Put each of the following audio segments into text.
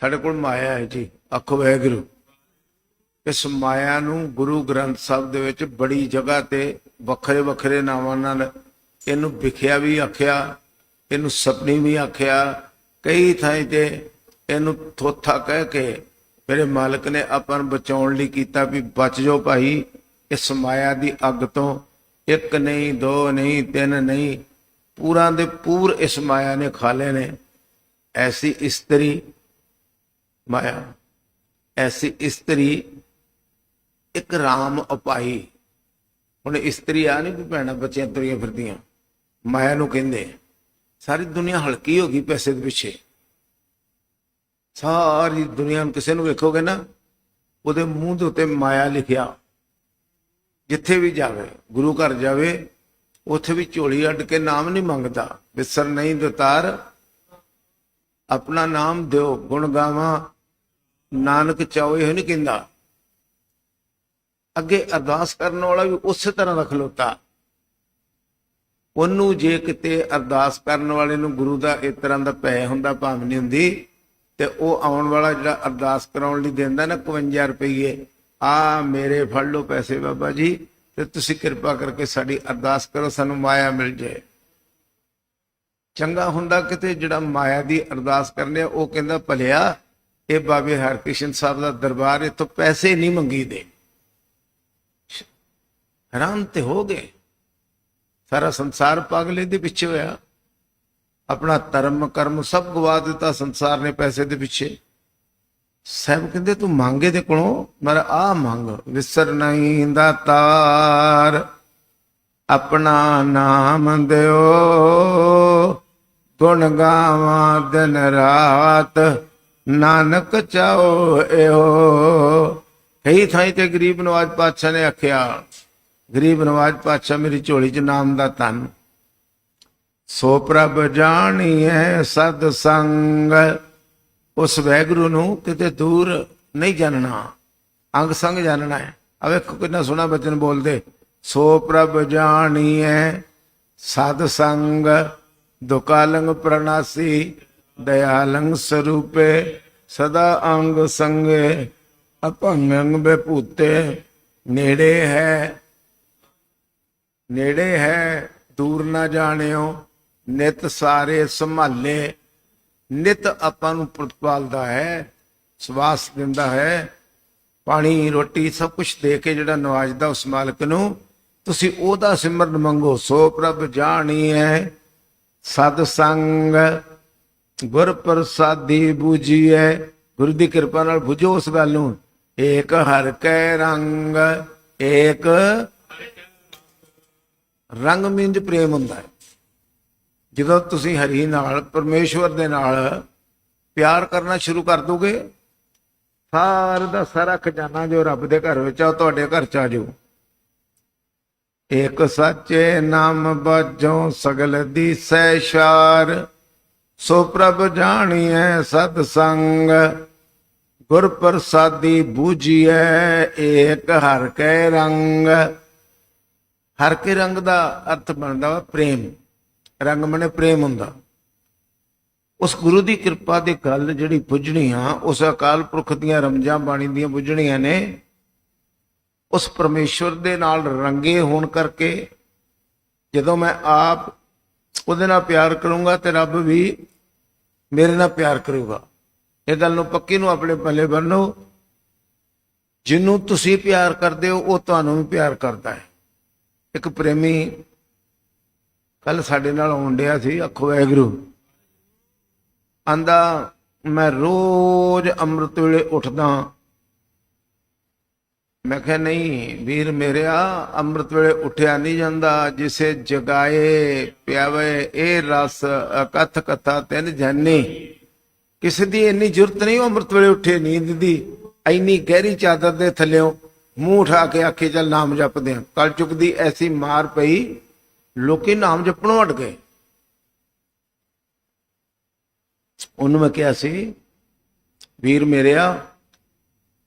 ਸਾਡੇ ਕੋਲ ਮਾਇਆ ਹੈ ਜੀ ਅੱਖ ਵਾਹਿਗੁਰੂ। ਇਸ ਮਾਇਆ ਨੂੰ ਗੁਰੂ ਗ੍ਰੰਥ ਸਾਹਿਬ ਦੇ ਵਿੱਚ ਬੜੀ ਜਗ੍ਹਾ ਤੇ ਵੱਖਰੇ ਵੱਖਰੇ ਨਾਵਾਂ ਨਾਲ ਇਹਨੂੰ ਵਿਖਿਆ ਵੀ ਆਖਿਆ, ਇਹਨੂੰ ਸਪਨੀ ਵੀ ਆਖਿਆ। ਕਈ ਥਾਂ ਤੇ ਇਹਨੂੰ ਥੋਥਾ ਕਹਿ ਕੇ ਮੇਰੇ ਮਾਲਕ ਨੇ ਆਪਾਂ ਨੂੰ ਬਚਾਉਣ ਲਈ ਕੀਤਾ ਵੀ ਬਚ ਜਾਓ ਭਾਈ, ਇਸ ਮਾਇਆ ਦੀ ਅੱਗ ਤੋਂ ਇੱਕ ਨਹੀਂ, ਦੋ ਨਹੀਂ, ਤਿੰਨ ਨਹੀਂ, ਪੂਰਾਂ ਦੇ ਪੂਰ ਇਸ ਮਾਇਆ ਨੇ ਖਾ ਲਏ ਨੇ। ਐਸੀ ਇਸਤਰੀ ਮਾਇਆ। ਐਸੀ ਇਸਤਰੀ, ਇੱਕ ਰਾਮ ਉਪਾਈ ਹੁਣ ਇਸਤਰੀ ਆ ਨਹੀਂ ਵੀ ਭੈਣਾਂ ਬੱਚਿਆਂ ਤੁਰੀਆਂ ਫਿਰਦੀਆਂ। ਮਾਇਆ ਨੂੰ ਕਹਿੰਦੇ ਸਾਰੀ ਦੁਨੀਆ ਹਲਕੀ ਹੋ ਗਈ ਪੈਸੇ ਦੇ ਪਿੱਛੇ। ਸਾਰੀ ਦੁਨੀਆ ਨੂੰ ਕਿਸੇ ਨੂੰ ਵੇਖੋਗੇ ਨਾ, ਉਹਦੇ ਮੂੰਹ ਦੇ ਉੱਤੇ ਮਾਇਆ ਲਿਖਿਆ। ਜਿੱਥੇ ਵੀ ਜਾਵੇ, ਗੁਰੂ ਘਰ ਜਾਵੇ, ਉੱਥੇ ਵੀ ਝੋਲੀ ਅੱਡ ਕੇ ਨਾਮ ਨਹੀਂ ਮੰਗਦਾ। ਵਿਸਰ ਨਹੀਂ ਦਤਾਰ, ਆਪਣਾ ਨਾਮ ਦਿਓ, ਗੁਣ ਗਾਵਾਂ ਨਾਨਕ ਚਾਹੋ ਇਹ ਨਹੀਂ ਕਹਿੰਦਾ। ਅੱਗੇ ਅਰਦਾਸ ਕਰਨ ਵਾਲਾ ਵੀ ਉਸੇ ਤਰ੍ਹਾਂ ਦਾ ਖਲੋਤਾ ਉਹਨੂੰ ਜੇ ਕਿਤੇ ਅਰਦਾਸ ਕਰਨ ਵਾਲੇ ਨੂੰ ਗੁਰੂ ਦਾ ਇਸ ਤਰ੍ਹਾਂ ਦਾ ਪੈ ਹੁੰਦਾ, ਭਾਵ ਨਹੀਂ ਹੁੰਦੀ, ਤੇ ਉਹ ਆਉਣ ਵਾਲਾ ਜਿਹੜਾ ਅਰਦਾਸ ਕਰਾਉਣ ਲਈ ਦਿੰਦਾ ਨਾ 51 ਰੁਪਏ ਆ ਮੇਰੇ ਫੜ ਲਓ ਪੈਸੇ ਬਾਬਾ ਜੀ, ਤੇ ਤੁਸੀਂ ਕਿਰਪਾ ਕਰਕੇ ਸਾਡੀ ਅਰਦਾਸ ਕਰੋ, ਸਾਨੂੰ ਮਾਇਆ ਮਿਲ ਜਾਏ। ਚੰਗਾ ਹੁੰਦਾ ਕਿਤੇ ਜਿਹੜਾ ਮਾਇਆ ਦੀ ਅਰਦਾਸ ਕਰਨੇ ਉਹ ਕਹਿੰਦਾ, ਭਲਿਆ ਇਹ ਬਾਬੇ ਹਰਕ੍ਰਿਸ਼ਨ ਸਾਹਿਬ ਦਾ ਦਰਬਾਰ ਇਥੋਂ ਪੈਸੇ ਨਹੀਂ ਮੰਗੀਦੇ। ਹੈਰਾਨ ਤੇ ਹੋ ਗਏ। ਸਾਰਾ ਸੰਸਾਰ ਪਾਗਲੇ ਦੇ ਪਿੱਛੇ ਹੋਇਆ। ਆਪਣਾ ਧਰਮ, ਕਰਮ ਸਭ ਗਵਾ ਦਿੱਤਾ ਸੰਸਾਰ ਨੇ ਪੈਸੇ ਦੇ ਪਿੱਛੇ। ਸਾਹਿਬ ਕਹਿੰਦੇ, ਤੂੰ ਮੰਗੇ ਤੇ ਕੋਲੋਂ? ਮਰ ਆ ਮੰਗ। ਵਿਸਰ ਨਹੀਂ ਦਾਤਾਰ ਆਪਣਾ ਨਾਮ ਦਿਓ। ਗੁਣ ਗਾਵਾਂ ਦਿਨ ਰਾਤ। ਨਾਨਕ ਚਾਓ ਇਹੋ। ਕਈ ਥਾਈਂ ਤੇ ਗਰੀਬ ਨਵਾਜ ਪਾਤਸ਼ਾਹ ਨੇ ਆਖਿਆ, ਗਰੀਬ ਨਵਾਜ ਪਾਤਸ਼ਾਹ, ਮੇਰੀ ਝੋਲੀ 'ਚ ਨਾਮ ਦਾ ਧਨ। ਸੋ ਪ੍ਰਭ ਜਾਣੀਐ ਸਦ ਸੰਗ। ਉਸ ਵੈਗੁਰੂ ਨੂੰ ਕਿਤੇ ਦੂਰ ਨਹੀਂ ਜਾਣਨਾ। ਅੰਗ ਸੰਗ ਜਾਣਨਾ ਹੈ। ਆ ਵੇਖੋ ਕਿੰਨਾ ਸੋਹਣਾ ਬਚਨ ਬੋਲਦੇ। ਸੋ ਪ੍ਰਭ ਜਾਣੀਐ ਸਦ ਸੰਗ। ਦੁਕਾਲੰਗ ਪ੍ਰਣਾਸੀ ਦਇਆਲੰਗ ਸਰੂਪੇ ਸਦਾ ਅੰਗ ਸੰਗੇ, ਅਭੰਗੰਗ ਬੇਪੂਤੇ ਨੇੜੇ ਹੈ ਨੇੜੇ ਹੈ, ਦੂਰ ਨਾ ਜਾਣਿਓ, ਨਿਤ ਸਾਰੇ ਸੰਭਾਲੇ, ਨਿਤ ਆਪਾਂ ਨੂੰ ਪ੍ਰਤਪਾਲਦਾ ਹੈ, ਸਵਾਸ ਦਿੰਦਾ ਹੈ, ਪਾਣੀ, ਰੋਟੀ ਸਭ ਕੁਝ ਦੇ ਕੇ ਜਿਹੜਾ ਨਵਾਜਦਾ ਉਸ ਮਾਲਕ ਨੂੰ, ਤੁਸੀਂ ਉਹਦਾ ਸਿਮਰਨ ਮੰਗੋ, ਸੋ ਪ੍ਰਭ ਜਾਣੀਐ ਸਦ ਸੰਗ ਗੁਰ ਪ੍ਰਸਾਦੀ ਬੂਝੀਐ। ਗੁਰੂ ਦੀ ਕਿਰਪਾ ਨਾਲ ਬੁਝੋ ਉਸ ਗੱਲ ਨੂੰ। ਏਕ ਹਰ ਕੈ ਰੰਗ, ਏਕ ਰੰਗ ਮਿੰਜ ਪ੍ਰੇਮ ਹੁੰਦਾ ਹੈ। ਜਦੋਂ ਤੁਸੀਂ ਹਰੀ ਨਾਲ, ਪਰਮੇਸ਼ਵਰ ਦੇ ਨਾਲ ਪਿਆਰ ਕਰਨਾ ਸ਼ੁਰੂ ਕਰ ਦੋਗੇ, ਸਾਰ ਦਾ ਸਾਰਾ ਖਜ਼ਾਨਾ ਜੋ ਰੱਬ ਦੇ ਘਰ ਵਿੱਚ ਆ ਤੁਹਾਡੇ ਘਰ ਚ ਆ ਜਾਊ। ਇੱਕ ਸੱਚੇ ਨਾਮ ਬਾਝੋਂ ਸਗਲ ਦੀ ਸੈਸ਼ਾਰ ਸੋ ਪ੍ਰਭ ਜਾਣੀਐ ਸਤ ਸੰਗ ਗੁਰ ਪ੍ਰਸਾਦੀ ਬੂਝੀਐ ਏਕ ਹਰ ਕੈ ਰੰਗ। ਹਰ ਕੇ ਰੰਗ ਦਾ ਅਰਥ ਬਣਦਾ ਵਾ ਪ੍ਰੇਮ। ਰੰਗ ਮਨੇ ਪ੍ਰੇਮ ਹੁੰਦਾ। ਉਸ ਗੁਰੂ ਦੀ ਕਿਰਪਾ ਦੇ ਗੱਲ ਜਿਹੜੀ ਪੁੱਜਣੀ ਆ, ਉਸ ਅਕਾਲ ਪੁਰਖ ਦੀਆਂ ਰਮਜਾਂ ਬਾਣੀ ਦੀਆਂ ਪੁੱਜਣੀਆਂ ਨੇ, ਉਸ ਪਰਮੇਸ਼ਵਰ ਦੇ ਨਾਲ ਰੰਗੇ ਹੋਣ ਕਰਕੇ ਜਦੋਂ ਮੈਂ ਆਪ ਉਹਦੇ ਨਾਲ ਪਿਆਰ ਕਰੂੰਗਾ ਤੇ ਰੱਬ ਵੀ ਮੇਰੇ ਨਾਲ ਪਿਆਰ ਕਰੂਗਾ। ਇਹ ਗੱਲ ਨੂੰ ਪੱਕੀ ਨੂੰ ਆਪਣੇ ਪੱਲੇ ਬੰਨੋ। ਜਿਹਨੂੰ ਤੁਸੀਂ ਪਿਆਰ ਕਰਦੇ ਹੋ, ਉਹ ਤੁਹਾਨੂੰ ਵੀ ਪਿਆਰ ਕਰਦਾ ਹੈ। ਇੱਕ ਪ੍ਰੇਮੀ ਕੱਲ ਸਾਡੇ ਨਾਲ ਆਉਣ ਡਿਆ ਸੀ ਅੱਖੋ ਵੈਗਰੂ ਆਂਦਾ, ਮੈਂ ਰੋਜ਼ ਅੰਮ੍ਰਿਤ ਵੇਲੇ ਉੱਠਦਾ ਮੈਂ ਕਿਹਾ, ਨਹੀਂ, ਵੀਰ ਮੇਰਿਆ ਅੰਮ੍ਰਿਤ ਵੇਲੇ ਉੱਠਿਆ ਨਹੀਂ ਜਾਂਦਾ। ਜਿਸੇ ਜਗਾਏ ਪਿਆਵੇ, ਇਹ ਰਸ ਕਥ ਕਥਾ ਤਿੰਨ ਜਾਨੀ। ਕਿਸੇ ਦੀ ਇੰਨੀ ਜ਼ਰੂਰਤ ਨਹੀਂ, ਉਹ ਅੰਮ੍ਰਿਤ ਵੇਲੇ ਉੱਠੇ ਨੀਂਦ ਦੀ ਇੰਨੀ ਗਹਿਰੀ ਚਾਦਰ ਦੇ ਥੱਲਿਓਂ ਮੂੰਹ ਉਠਾ ਕੇ ਆਖੇ, ਚੱਲ ਨਾਮ ਜਪਦੇ ਆ। ਕਲ ਚੁੱਕ ਦੀ ਐਸੀ ਮਾਰ ਪਈ, ਲੋਕੀ ਨਾਮ ਜਪਣੋਂ ਹਟ ਗਏ। ਉਹਨੂੰ ਮੈਂ ਕਿਹਾ ਸੀ, ਵੀਰ ਮੇਰਿਆ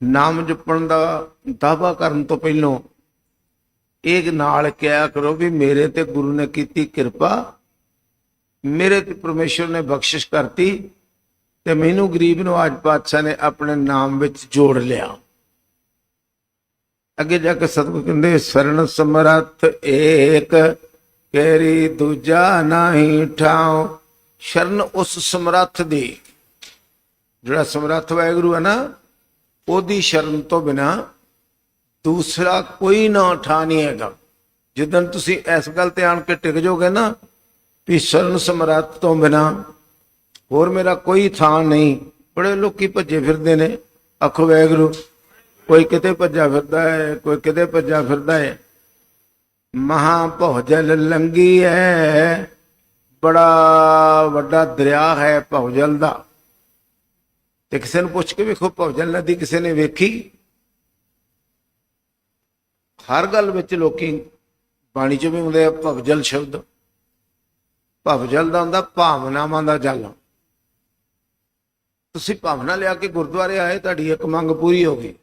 ਨਾਮ ਜਪਣ ਦਾ ਦਾਵਾ ਕਰਨ ਤੋਂ ਪਹਿਲਾਂ ਇਹ ਨਾਲ ਕਿਹਾ ਕਰੋ ਵੀ ਮੇਰੇ ਤੇ ਗੁਰੂ ਨੇ ਕੀਤੀ ਕਿਰਪਾ, ਮੇਰੇ ਤੇ ਪਰਮੇਸ਼ਰ ਨੇ ਬਖਸ਼ਿਸ਼ ਕਰਤੀ ਤੇ ਮੈਨੂੰ ਗਰੀਬ ਨਵਾਜ ਪਾਤਸ਼ਾਹ ਨੇ ਆਪਣੇ ਨਾਮ ਵਿੱਚ ਜੋੜ ਲਿਆ। ਅੱਗੇ ਜਾ ਕੇ ਸਤਿਗੁਰ ਕਹਿੰਦੇ ਸਰਣ ਸਮਰੱਥ ਏਕ, ਕੇਰੀ ਦੂਜਾ ਨਹੀਂ ਠਾਉ। ਸ਼ਰਨ ਉਸ ਸਮਰੱਥ ਦੀ, ਜਿਹੜਾ ਸਮਰੱਥ ਵਾਹਿਗੁਰੂ ਹੈ ਨਾ ਉਹਦੀ ਸ਼ਰਨ ਤੋਂ ਬਿਨਾ ਦੂਸਰਾ ਕੋਈ ਨਾ ਠਾ ਨਹੀਂ ਹੈਗਾ। ਜਿੱਦਣ ਤੁਸੀਂ ਇਸ ਗੱਲ ਤੇ ਆਣ ਕੇ ਟਿਕ ਜਾਓਗੇ ਨਾ ਵੀ ਸ਼ਰਨ ਸਮਰੱਥ ਤੋਂ ਬਿਨਾ ਹੋਰ ਮੇਰਾ ਕੋਈ ਥਾਂ ਨਹੀਂ। ਬੜੇ ਲੋਕੀ ਭੱਜੇ ਫਿਰਦੇ ਨੇ। ਆਖੋ ਵਾਹਿਗੁਰੂ, ਕੋਈ ਕਿਤੇ ਭੱਜਾ ਫਿਰਦਾ ਹੈ, ਕੋਈ ਕਿਤੇ ਭੱਜਾ ਫਿਰਦਾ ਹੈ। ਮਹਾ ਭੌਜਲ ਲੰਗੀ ਹੈ, ਬੜਾ ਵੱਡਾ ਦਰਿਆ ਹੈ ਭੌਜਲ ਦਾ। ਤੇ ਕਿਸੇ ਨੂੰ ਪੁੱਛ ਕੇ ਵੇਖੋ ਭਵਜਲ ਨਦੀ ਕਿਸੇ ਨੇ ਵੇਖੀ। ਹਰ ਗੱਲ ਵਿੱਚ ਲੋਕੀ ਬਾਣੀ ਚੋਂ ਵੀ ਹੁੰਦੇ ਆ, ਭਵਜਲ ਸ਼ਬਦ। ਭਵਜਲ ਦਾ ਹੁੰਦਾ, ਭਾਵਨਾਵਾਂ ਦਾ ਜਲ। ਤੁਸੀਂ ਭਾਵਨਾ ਲਿਆ ਕੇ ਗੁਰਦੁਆਰੇ ਆਏ, ਤੁਹਾਡੀ ਇੱਕ ਮੰਗ ਪੂਰੀ ਹੋ ਗਈ।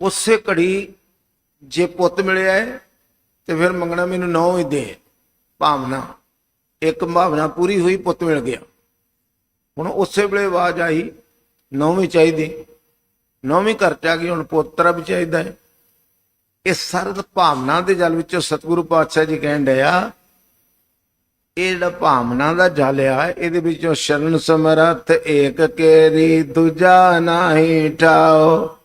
ਉਸੇ ਘੜੀ ਜੇ ਪੁੱਤ ਮਿਲਿਆ ਹੈ ਤੇ ਫਿਰ ਮੰਗਣਾ ਮੈਨੂੰ ਨੌ ਹੀ ਦੇ। ਭਾਵਨਾ, ਇੱਕ ਭਾਵਨਾ ਪੂਰੀ ਹੋਈ, ਪੁੱਤ ਮਿਲ ਗਿਆ। ਹੁਣ ਉਸੇ ਵੇਲੇ ਆਵਾਜ਼ ਆਈ, ਨੌਵੀਂ ਚਾਹੀਦੀ, ਨੌਵੀਂ ਘਰ ਚ ਆ ਗਈ, ਹੁਣ ਪੁੱਤਰ ਵੀ ਚਾਹੀਦਾ ਹੈ। ਇਸ ਸਰਦ ਭਾਵਨਾ ਦੇ ਜਲ ਵਿੱਚੋਂ ਸਤਿਗੁਰੂ ਪਾਤਸ਼ਾਹ ਜੀ ਕਹਿਣ ਡਿਆ ਇਹ ਜਿਹੜਾ ਭਾਵਨਾ ਦਾ ਜਲ ਆ, ਇਹਦੇ ਵਿੱਚੋਂ ਸ਼ਰਨ ਸਮਰੱਥ ਏਕ ਕੇਰੀ, ਦੂਜਾ ਨਹੀਂ ਠਾਓ।